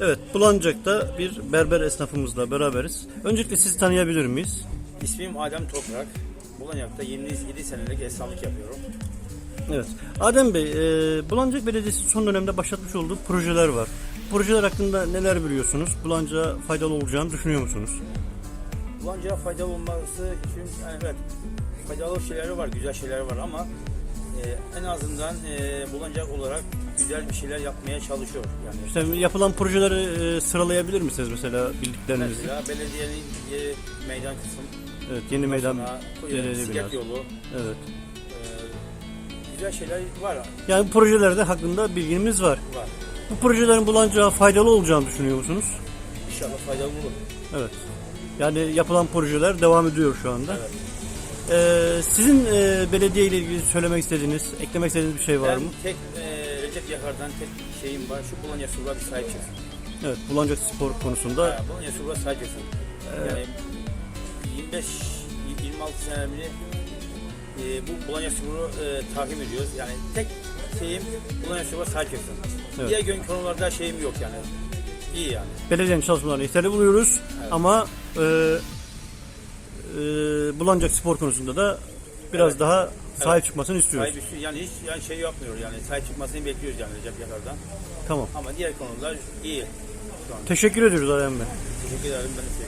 Evet, Bulancak'ta bir berber esnafımızla beraberiz. Öncelikle sizi tanıyabilir miyiz? İsmim Adem Toprak. Bulanyak'ta 27 senelik esnaflık yapıyorum. Evet. Adem Bey, e, Bulancak Belediyesi son dönemde başlatmış olduğu projeler var. Projeler hakkında neler biliyorsunuz? Bulancak'a faydalı olacağını düşünüyor musunuz? Bulancak'a faydalı olması için yani evet faydalı şeyleri var, güzel şeyleri var ama e, en azından e, Bulancak olarak güzel bir şeyler yapmaya çalışıyor. Yani İşte yapılan projeleri e, sıralayabilir misiniz mesela bildiklerinizi? mesela belediyenin meydan kısım, Evet, yeni meydan sonra, belediye bisiklet binası. yolu, Evet. e, güzel şeyler var. Yani projelerde hakkında bilgimiz var. var. Bu projelerin Bulancak'a faydalı olacağını düşünüyor musunuz? İnşallah faydalı olur. Evet. Yani yapılan projeler devam ediyor şu anda. Evet. Ee, sizin e, belediye ile ilgili söylemek istediğiniz, eklemek istediğiniz bir şey var ben mı? tek e, Recep Yakar'dan tek şeyim var. Şu Bulanya Sur'a bir sahip çıksın. Evet, Bulancak Spor konusunda Ha, Bulanya Sur'a sahip çıksın. Yani 25 26 senemini e, bu Bulanya Spor'u e, takip ediyoruz. Yani tek şeyim Bulanya Spor'a sahip çıksın. Evet. Diğer gün konularda şeyim yok yani. İyi yani. belediyenin çalışmalarını yeterli buluyoruz ama e, e, Bulancak Spor konusunda da biraz daha sahip çıkmasını istiyoruz. Sahip üstü- yani hiç yani şey yapmıyor yani sahip çıkmasını bekliyoruz yani Recep Yakar'dan. Tamam. Ama diğer konular iyi şu an. Teşekkür ediyoruz Adem Bey. Teşekkür ederim ben de size.